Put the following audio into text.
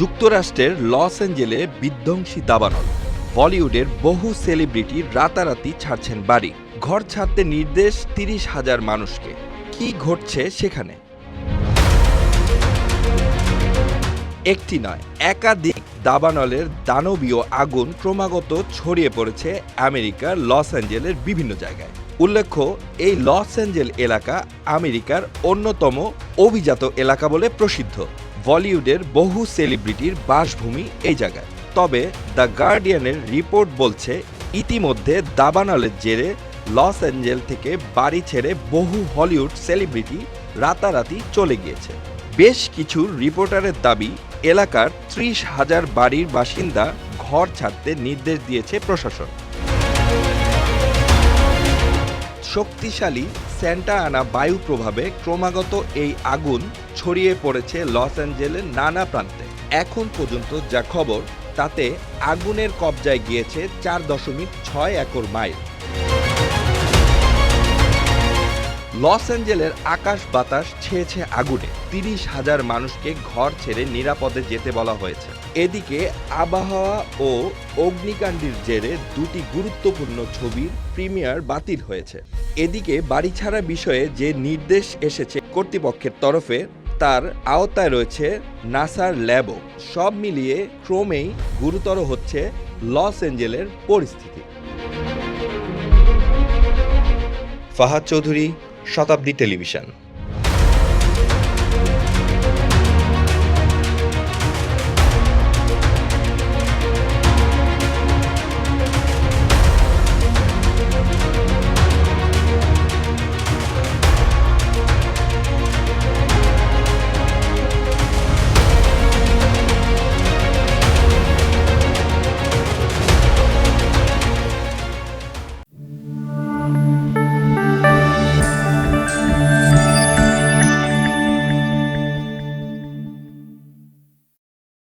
যুক্তরাষ্ট্রের লস অ্যাঞ্জেলে বিধ্বংসী দাবানল। বলিউডের বহু সেলিব্রিটি রাতারাতি ছাড়ছেন বাড়ি। ঘর ছাড়তে নির্দেশ তিরিশ হাজার মানুষকে। কি ঘটছে সেখানে? একটি নয়, একাধিক দাবানলের দানবীয় আগুন ক্রমাগত ছড়িয়ে পড়েছে আমেরিকার লস অ্যাঞ্জেলের বিভিন্ন জায়গায়। উল্লেখ্য, এই লস অ্যাঞ্জেল এলাকা আমেরিকার অন্যতম অভিজাত এলাকা বলে প্রসিদ্ধ। বলিউডের বহু সেলিব্রিটির বাসভূমি এই জায়গায়। তবে দ্য গার্ডিয়ানের রিপোর্ট বলছে, ইতিমধ্যে দাবানলের জেরে লস অ্যাঞ্জেল থেকে বাড়ি ছেড়ে বহু হলিউড সেলিব্রিটি রাতারাতি চলে গিয়েছে। বেশ কিছু রিপোর্টারের দাবি, এলাকার ত্রিশ হাজার বাড়ির বাসিন্দা ঘর ছাড়তে নির্দেশ দিয়েছে প্রশাসন। শক্তিশালী স্যান্টা আনা বায়ু প্রভাবে ক্রমাগত এই আগুন ছড়িয়ে পড়েছে লস অ্যাঞ্জেলের নানা প্রান্তে। এখন পর্যন্ত যা খবর, তাতে আগুনের কবজায় গিয়েছে চার দশমিক ছয় একর মাইল। লস অ্যাঞ্জেলের আকাশ বাতাস ছেয়েছে আগুনে। তিরিশ হাজার মানুষকে ঘর ছেড়ে নিরাপদে যেতে বলা হয়েছে। এদিকে আবহাওয়া ও অগ্নিকাণ্ডের জেরে দুটি গুরুত্বপূর্ণ ছবির প্রিমিয়ার বাতিল হয়েছে। এদিকে বাড়ি ছাড়া বিষয়ে যে নির্দেশ এসেছে কর্তৃপক্ষের তরফে, তার আওতায় রয়েছে নাসার ল্যাবও। সব মিলিয়ে ক্রমেই গুরুতর হচ্ছে লস অ্যাঞ্জেলের পরিস্থিতি। ফাহাদ চৌধুরী, শতাব্দী টেলিভিশন।